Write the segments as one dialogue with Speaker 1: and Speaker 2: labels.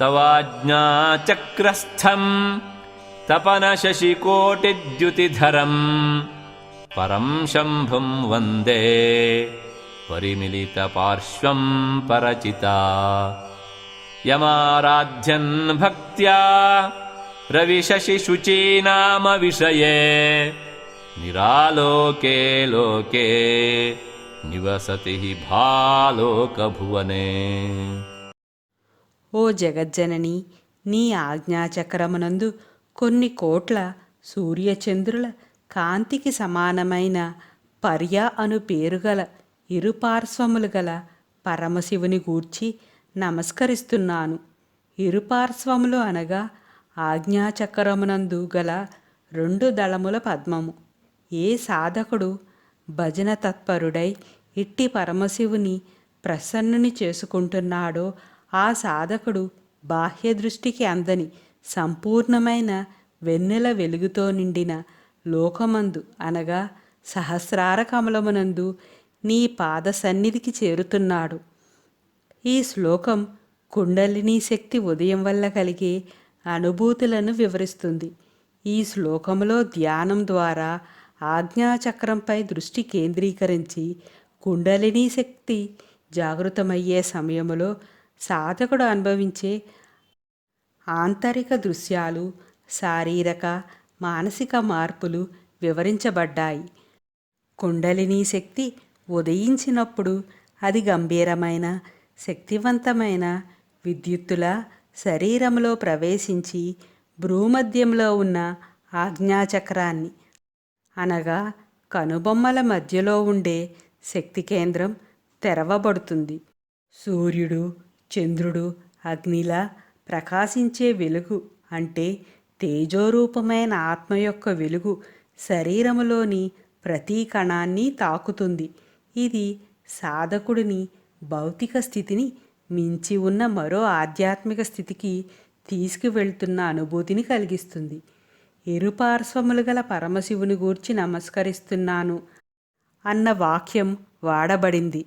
Speaker 1: तवाज्ञा तपनशशिकोटिद्युतिधरम् तपनशिकोटिद्युतिधरम् परम् शम्भुम् वन्दे परिमिलितपार्श्वम् परचिता यमाराध्यन् भक्त्या रविशशिशुचीनामविषये निरालोके लोके निवसति हि भालोकभुवने
Speaker 2: ఓ జగజ్జనని నీ ఆజ్ఞాచక్రమునందు కొన్ని కోట్ల సూర్యచంద్రుల కాంతికి సమానమైన పర్య అను పేరుగల ఇరుపార్శ్వములు గల పరమశివుని గూర్చి నమస్కరిస్తున్నాను. ఇరుపార్శ్వములు అనగా ఆజ్ఞాచక్రమునందు గల రెండు దళముల పద్మము. ఏ సాధకుడు భజన తత్పరుడై ఇట్టి పరమశివుని ప్రసన్నుని చేసుకుంటున్నాడో ఆ సాధకుడు బాహ్య దృష్టికి అందని సంపూర్ణమైన వెన్నెల వెలుగుతో నిండిన లోకమందు అనగా సహస్రార కమలమునందు నీ పాద సన్నిధికి చేరుతున్నాడు. ఈ శ్లోకం కుండలిని శక్తి ఉదయం వల్ల కలిగే అనుభూతులను వివరిస్తుంది. ఈ శ్లోకంలో ధ్యానం ద్వారా ఆజ్ఞాచక్రంపై దృష్టి కేంద్రీకరించి కుండలిని శక్తి జాగృతమయ్యే సమయంలో సాధకుడు అనుభవించే ఆంతరిక దృశ్యాలు శారీరక మానసిక మార్పులు వివరించబడ్డాయి. కుండలిని శక్తి ఉదయించినప్పుడు అది గంభీరమైన శక్తివంతమైన విద్యుత్తుల శరీరంలో ప్రవేశించి భ్రూమధ్యంలో ఉన్న ఆజ్ఞాచక్రాన్ని అనగా కనుబొమ్మల మధ్యలో ఉండే శక్తి కేంద్రం తెరవబడుతుంది. సూర్యుడు చంద్రుడు అగ్నిలా ప్రకాశించే వెలుగు అంటే తేజోరూపమైన ఆత్మ యొక్క వెలుగు శరీరములోని ప్రతి కణాన్ని తాకుతుంది. ఇది సాధకుడిని భౌతిక స్థితిని మించి ఉన్న మరో ఆధ్యాత్మిక స్థితికి తీసుకువెళ్తున్న అనుభూతిని కలిగిస్తుంది. ఇరుపార్శ్వములు గల పరమశివుని గూర్చి నమస్కరిస్తున్నాను అన్న వాక్యం వాడబడింది.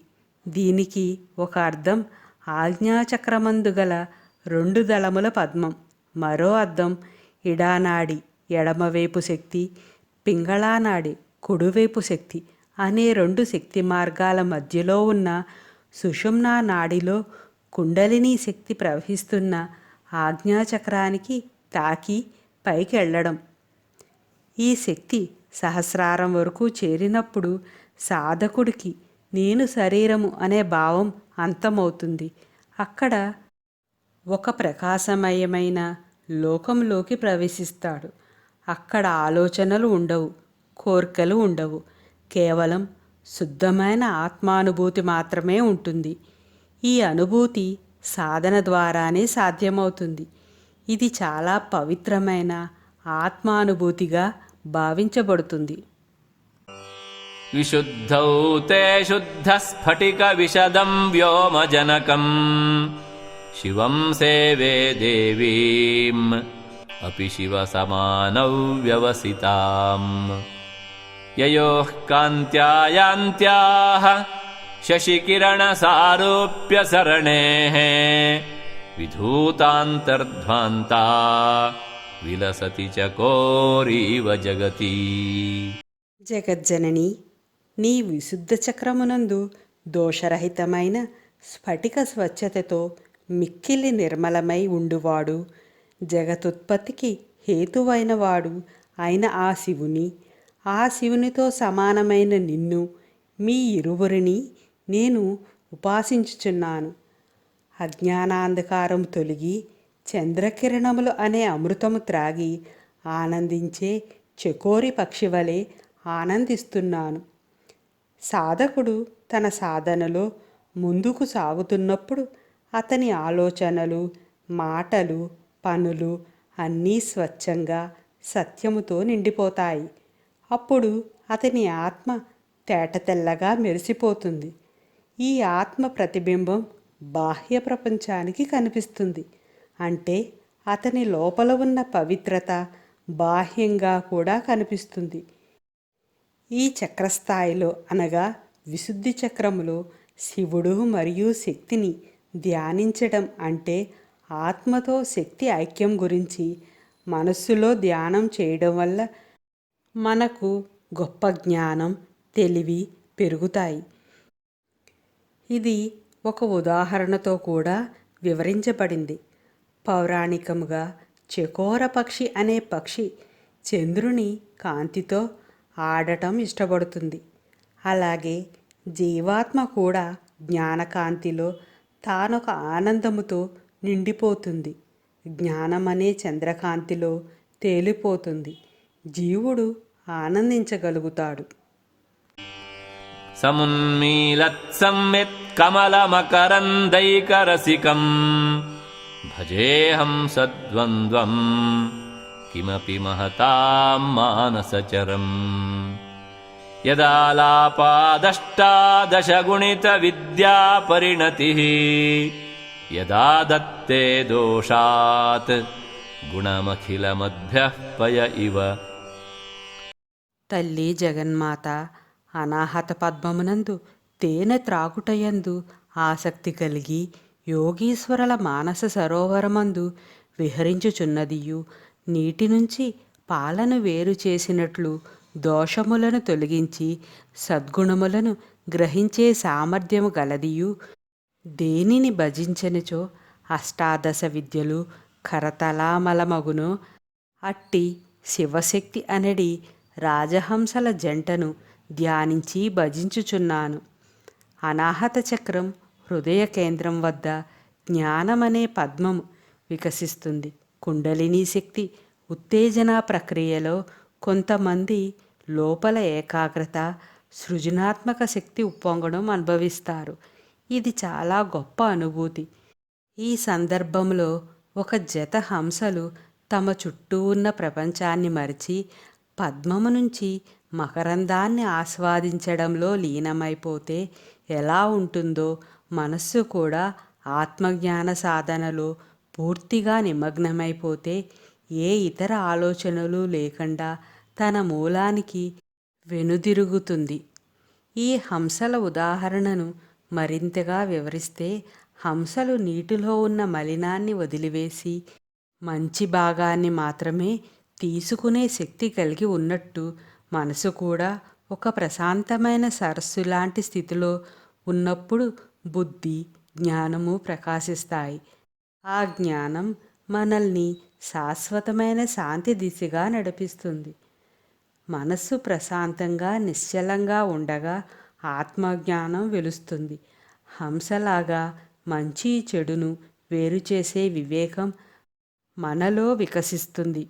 Speaker 2: దీనికి ఒక అర్థం ఆజ్ఞాచక్రమందు గల రెండు దళముల పద్మం. మరో అర్థం ఇడానాడి ఎడమవైపు శక్తి పింగళానాడి కుడివైపు శక్తి అనే రెండు శక్తి మార్గాల మధ్యలో ఉన్న సుషుమ్నా నాడిలో కుండలిని శక్తి ప్రవహిస్తున్న ఆజ్ఞాచక్రానికి తాకి పైకి వెళ్ళడం ఈ శక్తి సహస్రారం వరకు చేరినప్పుడు సాధకుడికి నేను శరీరము అనే భావం అంతమవుతుంది. అక్కడ ఒక ప్రకాశమయమైన లోకంలోకి ప్రవేశిస్తాడు. అక్కడ ఆలోచనలు ఉండవు కోర్కెలు ఉండవు. కేవలం శుద్ధమైన ఆత్మానుభూతి మాత్రమే ఉంటుంది. ఈ అనుభూతి సాధన ద్వారానే సాధ్యమవుతుంది. ఇది చాలా పవిత్రమైన ఆత్మానుభూతిగా భావించబడుతుంది.
Speaker 1: विशुद्धौ ते शुद्धस्फटिकविशदम् व्योमजनकम्। शिवम् सेवे देवीम् अपि शिवसमानौ व्यवसिताम्। ययोः कान्त्यायान्त्याः शशिकिरणसारूप्यसरणेः विधूतान्तर्ध्वान्ता विलसति च कोरीव जगती।
Speaker 2: जगज्जननी నీ విశుద్ధ చక్రమునందు దోషరహితమైన స్ఫటిక స్వచ్ఛతతో మిక్కిలి నిర్మలమై ఉండువాడు. జగతుత్పత్తికి హేతువైనవాడు అయిన ఆ శివుని ఆ శివునితో సమానమైన నిన్ను మీ ఇరువురిని నేను ఉపాసించుచున్నాను. అజ్ఞానాంధకారం తొలగి చంద్రకిరణములు అనే అమృతము త్రాగి ఆనందించే చకోరి పక్షి వలె ఆనందిస్తున్నాను. సాధకుడు తన సాధనలో ముందుకు సాగుతున్నప్పుడు అతని ఆలోచనలు మాటలు పనులు అన్నీ స్వచ్ఛంగా సత్యముతో నిండిపోతాయి. అప్పుడు అతని ఆత్మ తేటతెల్లగా మెరిసిపోతుంది. ఈ ఆత్మ ప్రతిబింబం బాహ్య ప్రపంచానికి కనిపిస్తుంది. అంటే అతని లోపల ఉన్న పవిత్రత బాహ్యంగా కూడా కనిపిస్తుంది. ఈ చక్రస్థాయిలో అనగా విశుద్ధి చక్రములో శివుడు మరియు శక్తిని ధ్యానించడం అంటే ఆత్మతో శక్తి ఐక్యం గురించి మనస్సులో ధ్యానం చేయడం వల్ల మనకు గొప్ప జ్ఞానం తెలివి పెరుగుతాయి. ఇది ఒక ఉదాహరణతో కూడా వివరించబడింది. పౌరాణికముగా చకోర పక్షి అనే పక్షి చంద్రుని కాంతితో ఆడటం ఇష్టపడుతుంది. అలాగే జీవాత్మ కూడా జ్ఞానకాంతిలో తానొక ఆనందముతో నిండిపోతుంది. జ్ఞానమనే చంద్రకాంతిలో తేలిపోతుంది. జీవుడు ఆనందించగలుగుతాడు.
Speaker 1: సమున్మీలత్ కమలమకరందైకరసికం భజేహం సద్వంద్వం किमपि महतां मानसचरम् यदालापादष्टादशगुणितविद्यापरिणतिः यदा दत्ते दोषात् गुणमखिलमद्भ्यः पय इव
Speaker 2: తల్లి జగన్మాత అనాహత పద్మమునందు తేనె త్రాగుటయందు ఆసక్తి కలిగి యోగీశ్వరుల మానస సరోవరమందు విహరించుచున్నదియు నీటి నుంచి పాలను వేరు చేసినట్లు దోషములను తొలగించి సద్గుణములను గ్రహించే సామర్థ్యము గలదియు. దేనిని భజించనిచో అష్టాదశ విద్యలు కరతలామలమగును. అట్టి శివశక్తి అనడి రాజహంసల జంటను ధ్యానించి భజించుచున్నాను. అనాహత చక్రం హృదయ కేంద్రం వద్ద జ్ఞానమనే పద్మము వికసిస్తుంది. కుండలిని శక్తి ఉత్తేజన ప్రక్రియలో కొంతమంది లోపల ఏకాగ్రత సృజనాత్మక శక్తి ఉప్పొంగడం అనుభవిస్తారు. ఇది చాలా గొప్ప అనుభూతి. ఈ సందర్భంలో ఒక జత హంసలు తమ చుట్టూ ఉన్న ప్రపంచాన్ని మరిచి పద్మము నుంచి మకరందాన్ని ఆస్వాదించడంలో లీనమైపోతే ఎలా ఉంటుందో మనస్సు కూడా ఆత్మజ్ఞాన సాధనలో పూర్తిగా నిమగ్నమైపోతే ఏ ఇతర ఆలోచనలు లేకుండా తన మూలానికి వెనుదిరుగుతుంది. ఈ హంసల ఉదాహరణను మరింతగా వివరిస్తే హంసలు నీటిలో ఉన్న మలినాన్ని వదిలివేసి మంచి భాగాన్ని మాత్రమే తీసుకునే శక్తి కలిగి ఉన్నట్టు మనసు కూడా ఒక ప్రశాంతమైన సరస్సు లాంటి స్థితిలో ఉన్నప్పుడు బుద్ధి జ్ఞానము ప్రకాశిస్తాయి. ఆ జ్ఞానం మనల్ని శాశ్వతమైన శాంతి దిశగా నడిపిస్తుంది. మనస్సు ప్రశాంతంగా నిశ్చలంగా ఉండగా ఆత్మజ్ఞానం వెలుస్తుంది. హంసలాగా మంచి చెడును వేరు చేసే వివేకం మనలో వికసిస్తుంది.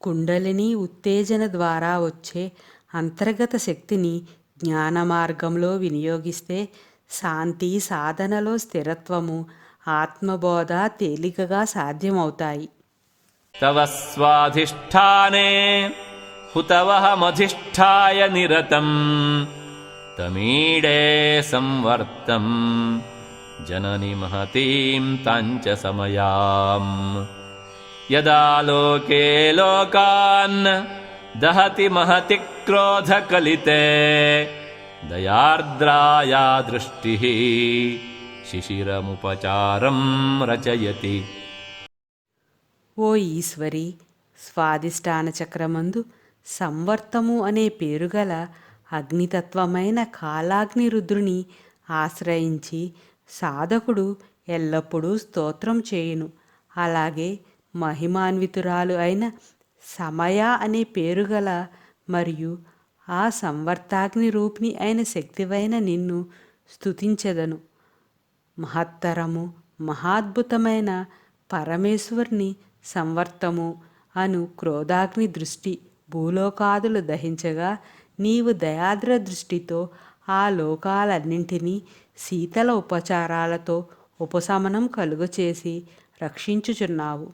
Speaker 2: కుండలిని ఉత్తేజన ద్వారా వచ్చే అంతర్గత శక్తిని జ్ఞాన మార్గంలో వినియోగిస్తే శాంతి సాధనలో స్థిరత్వము ఆత్మబోధ తేలికగా సాధ్యమవుతాయి
Speaker 1: తవ స్వాధిష్టానే హుతవహమధిష్టాయ నిరతం తమీడే సంవర్తం జనని మహతీం తాంచ సమయాం యదా లోకే లోకాన్ దహతి మహతి క్రోధకలితే దయార్ద్రాయా या శిశిరముపచారం రచయతి.
Speaker 2: ఓ ఈశ్వరి స్వాదిష్టాన చక్రమందు సంవర్తము అనే పేరుగల అగ్నితత్వమైన కాలాగ్ని రుద్రుని ఆశ్రయించి సాధకుడు ఎల్లప్పుడూ స్తోత్రం చేయును. అలాగే మహిమాన్వితురాలు అయిన సమయ అనే పేరుగల మరియు ఆ సంవర్తాగ్ని రూపిణి అయిన శక్తివైన నిన్ను స్తుతించెదను. మహత్తరము మహాద్భుతమైన పరమేశ్వరుని సంవర్తము అను క్రోధాగ్ని దృష్టి భూలోకాదులు దహించగా నీవు దయాద్ర దృష్టితో ఆ లోకాలన్నింటినీ శీతల ఉపచారాలతో ఉపశమనం కలుగచేసి రక్షించుచున్నావు.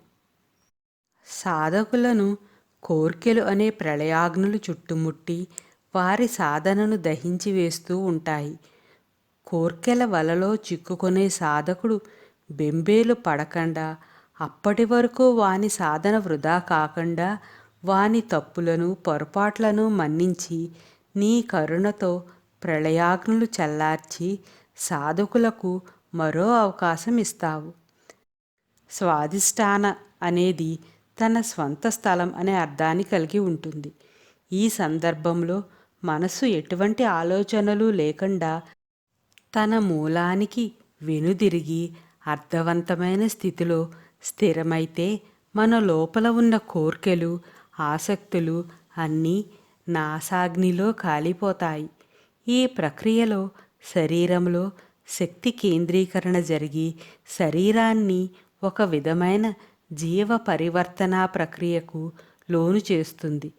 Speaker 2: సాధకులను కోర్కెలు అనే ప్రళయాగ్నులు చుట్టుముట్టి వారి సాధనను దహించి వేస్తూ ఉంటాయి. కోర్కెల వలలో చిక్కుకునే సాధకుడు బెంబేలు పడకుండా అప్పటి వరకు వాని సాధన వృధా కాకుండా వాని తప్పులను పొరపాట్లను మన్నించి నీ కరుణతో ప్రళయాగ్నులు చల్లార్చి సాధకులకు మరో అవకాశం ఇస్తావు. స్వాదిష్టాన అనేది తన స్వంత స్థలం అనే అర్థాన్ని కలిగి ఉంటుంది. ఈ సందర్భంలో మనసు ఎటువంటి ఆలోచనలు లేకుండా తన మూలానికి వెనుదిరిగి అర్థవంతమైన స్థితిలో స్థిరమైతే మన లోపల ఉన్న కోర్కెలు ఆసక్తులు అన్నీ నాసాగ్నిలో కాలిపోతాయి. ఈ ప్రక్రియలో శరీరంలో శక్తి కేంద్రీకరణ జరిగి శరీరాన్ని ఒక విధమైన జీవ పరివర్తన ప్రక్రియకు లోను చేస్తుంది.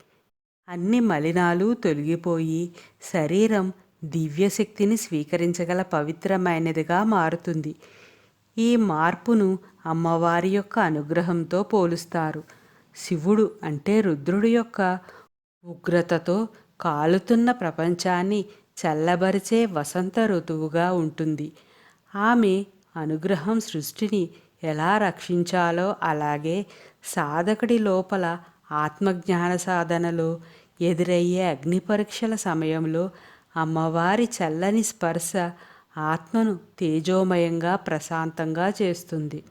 Speaker 2: అన్ని మలినాలు తొలగిపోయి శరీరం దివ్యశక్తిని స్వీకరించగల పవిత్రమైనదిగా మారుతుంది. ఈ మార్పును అమ్మవారి యొక్క అనుగ్రహంతో పోలుస్తారు. శివుడు అంటే రుద్రుడి యొక్క ఉగ్రతతో కాలుతున్న ప్రపంచాన్ని చల్లబరిచే వసంత ఋతువుగా ఉంటుంది. ఆమె అనుగ్రహం సృష్టిని ఎలా రక్షించాలో అలాగే సాధకుడి లోపల ఆత్మజ్ఞాన సాధనలో ఎదురయ్యే అగ్ని పరీక్షల సమయంలో అమ్మవారి చల్లని స్పర్శ ఆత్మను తేజోమయంగా ప్రశాంతంగా చేస్తుంది.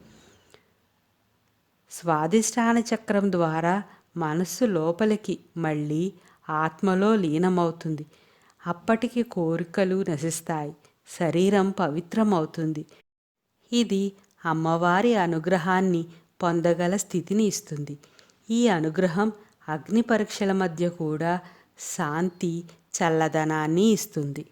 Speaker 2: స్వాదిష్టాన చక్రం ద్వారా మనస్సు లోపలికి మళ్ళీ ఆత్మలో లీనమవుతుంది. అప్పటికి కోరికలు నశిస్తాయి. శరీరం పవిత్రమవుతుంది. ఇది అమ్మవారి అనుగ్రహాన్ని పొందగల స్థితిని ఇస్తుంది. ఈ అనుగ్రహం అగ్ని పరీక్షల మధ్య కూడా శాంతి చల్లదనాన్ని ఇస్తుంది.